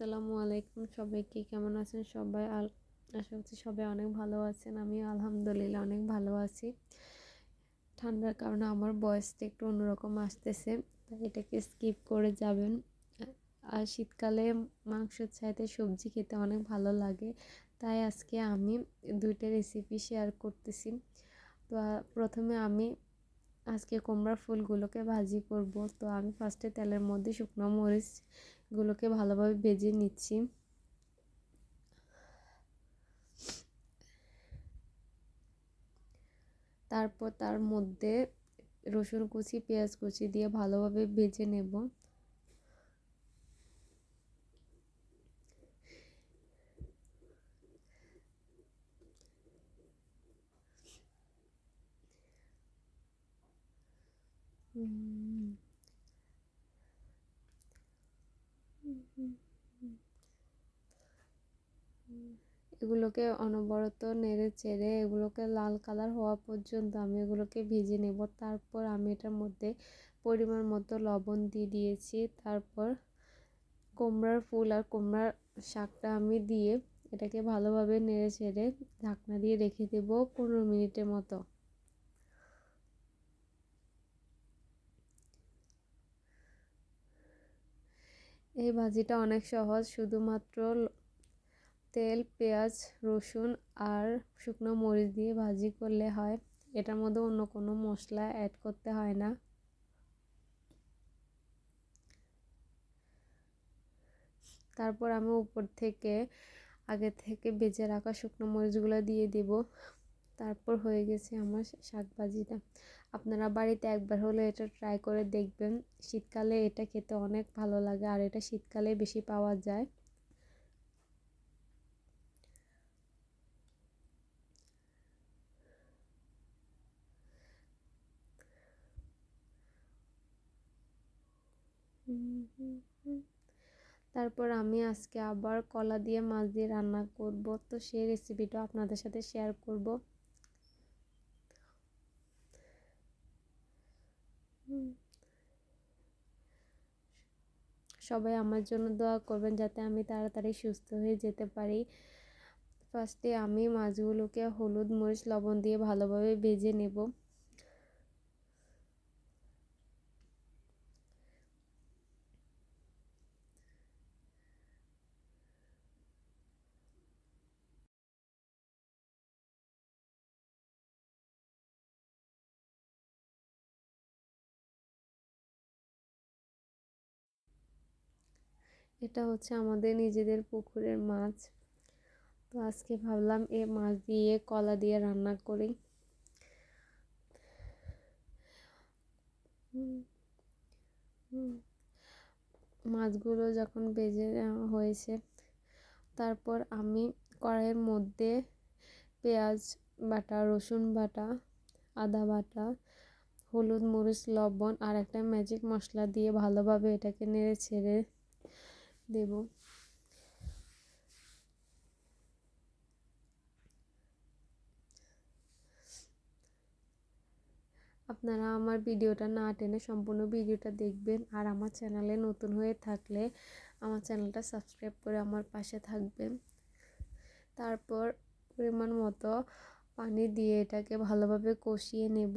আসসালামু আলাইকুম সবাইকে, কেমন আছেন সবাই? আশা করছি সবাই অনেক ভালো আছেন আমি আলহামদুলিল্লাহ অনেক ভালো আছি। ঠান্ডার কারণে আমার বয়সটা একটু অন্যরকম আসতেছে, তাই এটাকে স্কিপ করে যাবেন। আর শীতকালে মাংসের চাইতে সবজি খেতে অনেক ভালো লাগে, তাই আজকে আমি দুইটা রেসিপি শেয়ার করতেছি। তো প্রথমে আমি আজকে কুমড়া ফুলগুলোকে ভাজি করব। তো আমি ফার্স্টে তেলের মধ্যে শুকনো মরিচগুলোকে ভালোভাবে ভেজে নিচ্ছি। তারপর তার মধ্যে রসুন কুচি, পেঁয়াজ কুচি দিয়ে ভালোভাবে ভেজে নেব। এগুলোকে অনবরত নেড়ে চেড়ে, এগুলোকে লাল কালার হওয়া পর্যন্ত আমি এগুলোকে ভেজে নেব। তারপর আমি এটার মধ্যে পরিমাণ মতো লবণ দিয়ে দিয়েছি। তারপর কুমড়ার ফুল আর কুমড়ার শাকটা আমি দিয়ে এটাকে ভালোভাবে নেড়ে চেড়ে ঢাকনা দিয়ে রেখে দেবো পনেরো মিনিটের মতো। এই ভাজিটা অনেক সহজ। শুধুমাত্র তেল, পেঁয়াজ, রসুন আর শুকনো মরিচ দিয়ে ভাজি করলে হয়। এটার মধ্যে অন্য কোনো মশলা অ্যাড করতে হয় না। তারপর আমি উপর থেকে, আগে থেকে বেজে রাখা শুকনো মরিচগুলো দিয়ে দেব। তারপর হয়ে গেছে আমার শাক ভাজিটা আপনারা বাড়িতে একবার হলে এটা ট্রাই করে দেখবেন। শীতকালে এটা খেতে অনেক ভালো লাগে আর এটা শীতকালে বেশি পাওয়া যায়। তারপর আমি আজকে আবার কলা দিয়ে মাছ দিয়ে রান্না করব। তো সেই রেসিপিটা আপনাদের সাথে শেয়ার করব। সবাই আমার জন্য দোয়া করবেন যাতে আমি তাড়াতাড়ি সুস্থ হয়ে যেতে পারি। ফার্স্টে আমি মাছগুলোকে হলুদ মরিচ লবণ দিয়ে ভালোভাবে ভেজে নেব। এটা হচ্ছে আমাদের নিজেদের পুকুরের মাছ। তো আজকে ভাবলাম এ মাছ দিয়ে কলা দিয়ে রান্না করি। মাছগুলো যখন বেজে হয়েছে, তারপর আমি কড়াইয়ের মধ্যে পেঁয়াজ বাটা, রসুন বাটা, আদা বাটা, হলুদ মরিচ, লবণ আর একটা ম্যাজিক মশলা দিয়ে ভালোভাবে এটাকে নেড়ে ছেড়ে দেব। আপনারা আমার ভিডিওটা না টেনে সম্পূর্ণ ভিডিওটা দেখবেন আর আমার চ্যানেলে নতুন হয়ে থাকলে আমার চ্যানেলটা সাবস্ক্রাইব করে আমার পাশে থাকবেন। তারপর পরিমাণ মতো পানি দিয়ে এটাকে ভালোভাবে কষিয়ে নেব।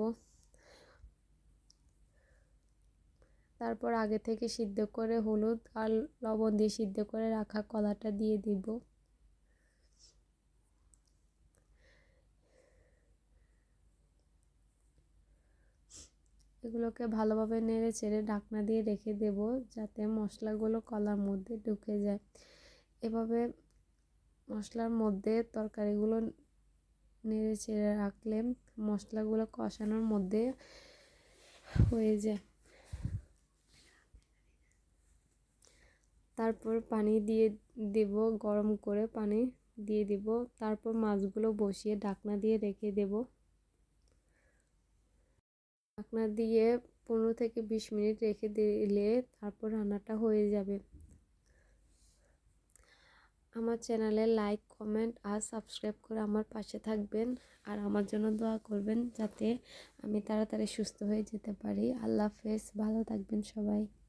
তারপর আগে থেকে সিদ্ধ করে হলুদ আর লবণ দিয়ে সিদ্ধ করে রাখা কলাটা দিয়ে দিব। এগুলোকে ভালোভাবে নেড়ে চেড়ে ঢাকনা দিয়ে রেখে দেব যাতে মশলাগুলো কলার মধ্যে ঢুকে যায়। এভাবে মশলার মধ্যে তরকারিগুলো নেড়ে চেড়ে রাখলে মশলাগুলো কষানোর মধ্যে হয়ে যায়। তারপর পানি দিয়ে দেব, গরম করে পানি দিয়ে দেব। তারপর মাছগুলো বসিয়ে ঢাকনা দিয়ে রেখে দেব। ঢাকনা দিয়ে পনেরো থেকে বিশ মিনিট রেখে দিলে তারপর রান্নাটা হয়ে যাবে। আমার চ্যানেলে লাইক, কমেন্ট আর সাবস্ক্রাইব করে আমার পাশে থাকবেন আর আমার জন্য দোয়া করবেন যাতে আমি তাড়াতাড়ি সুস্থ হয়ে যেতে পারি। আল্লাহ হাফেজ, ভালো থাকবেন সবাই।